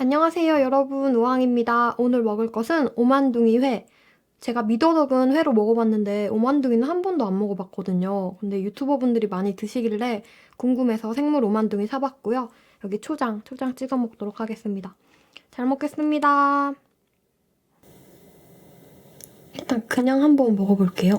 안녕하세요 여러분 우왕입니다. 오늘 먹을 것은 오만둥이 회. 제가 미더덕은 회로 먹어봤는데 오만둥이는 한 번도 안 먹어봤거든요. 근데 유튜버분들이 많이 드시길래 궁금해서 생물 오만둥이 사봤고요. 여기 초장, 초장 찍어 먹도록 하겠습니다. 잘 먹겠습니다. 일단 그냥 한번 먹어볼게요.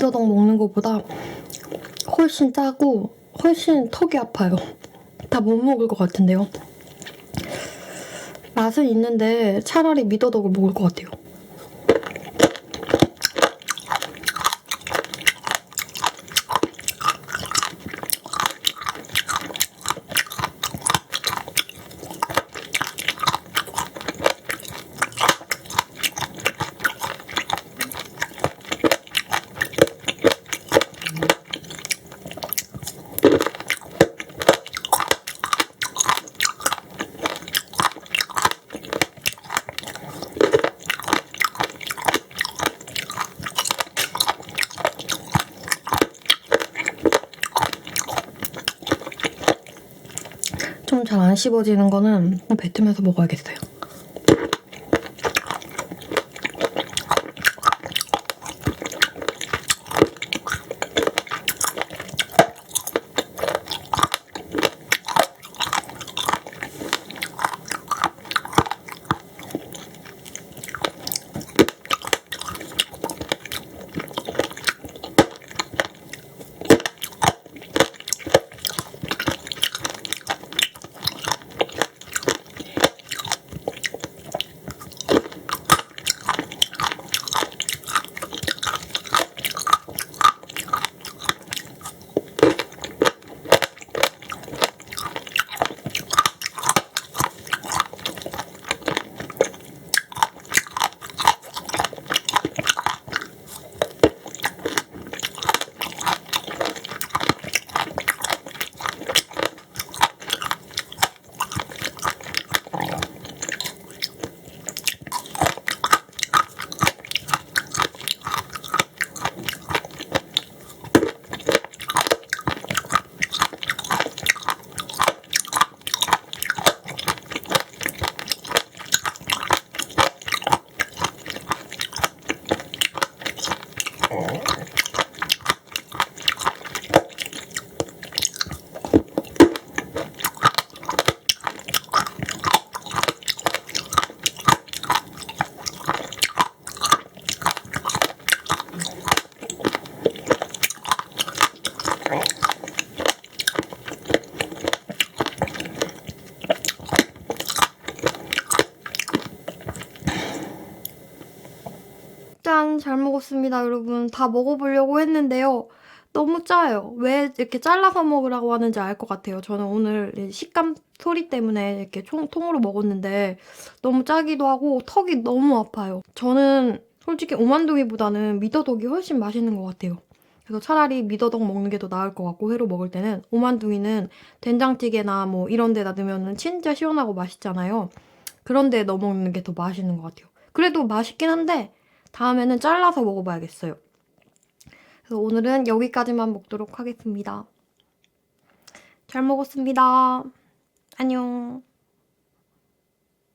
미더덕 먹는 것보다 훨씬 짜고 훨씬 턱이 아파요. 다 못 먹을 것 같은데요. 맛은 있는데 차라리 미더덕을 먹을 것 같아요. 좀 잘 안 씹어지는 거는 뱉으면서 먹어야겠어요. 잘 먹었습니다, 여러분. 다 먹어보려고 했는데요. 너무 짜요. 왜 이렇게 잘라서 먹으라고 하는지 알 것 같아요. 저는 오늘 이 식감 소리 때문에 이렇게 총, 통으로 먹었는데 너무 짜기도 하고 턱이 너무 아파요. 저는 솔직히 오만둥이보다는 미더덕이 훨씬 맛있는 것 같아요. 그래서 차라리 미더덕 먹는 게 더 나을 것 같고 회로 먹을 때는 오만둥이는 된장찌개나 뭐 이런 데다 넣으면 진짜 시원하고 맛있잖아요. 그런 데 넣어 먹는 게 더 맛있는 것 같아요. 그래도 맛있긴 한데 다음에는 잘라서 먹어봐야겠어요. 그래서 오늘은 여기까지만 먹도록 하겠습니다. 잘 먹었습니다. 안녕.